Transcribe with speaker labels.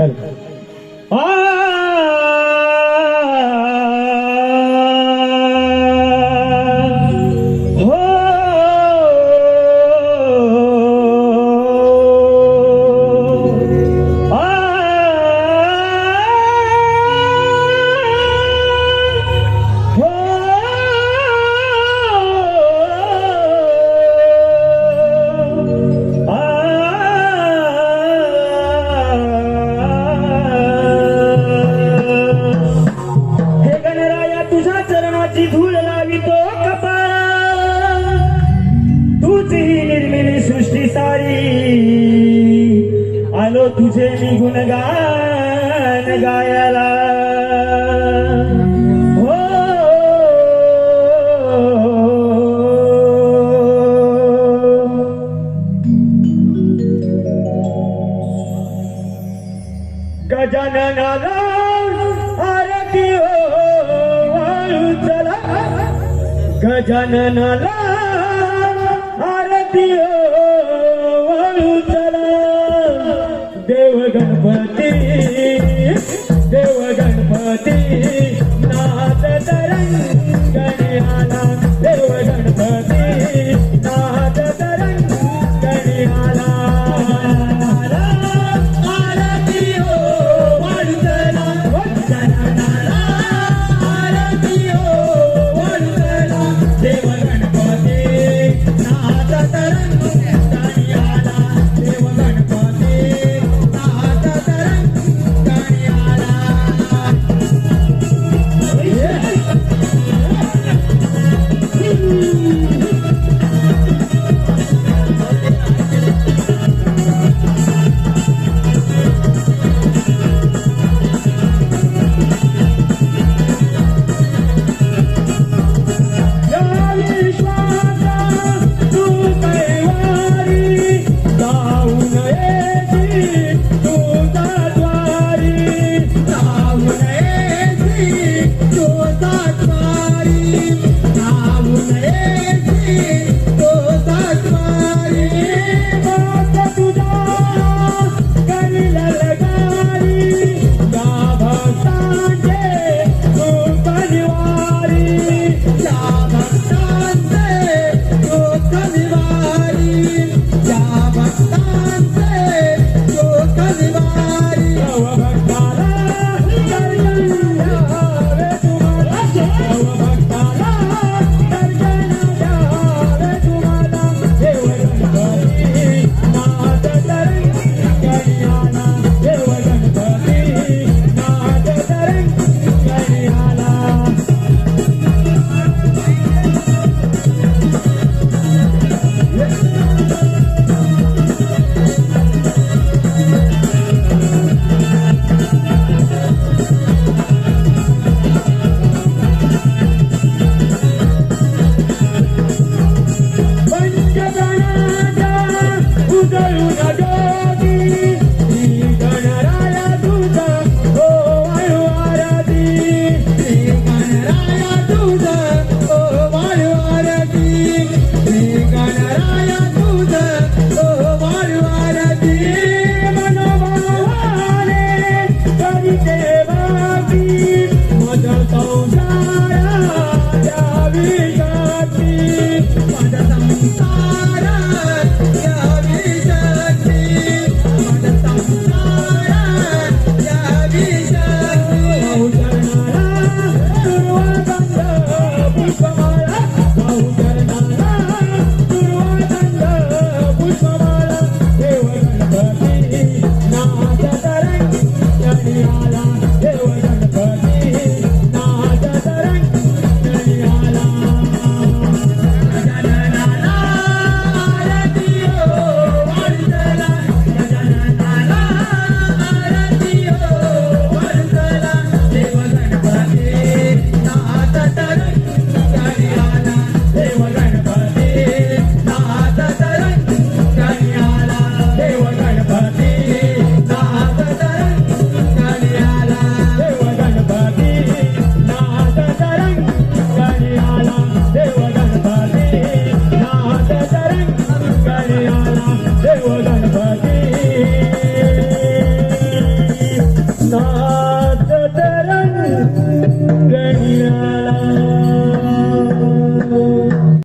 Speaker 1: हो चरणाची धूळ लावितो कपाळा तूच ही निर्मिली सृष्टी सारी. आलो तुझे मी गुणगान गायला. हो, हो, हो. गजाननाला गजाननाला आरती हो, वाळू चला. देव गणपती देव गणपती.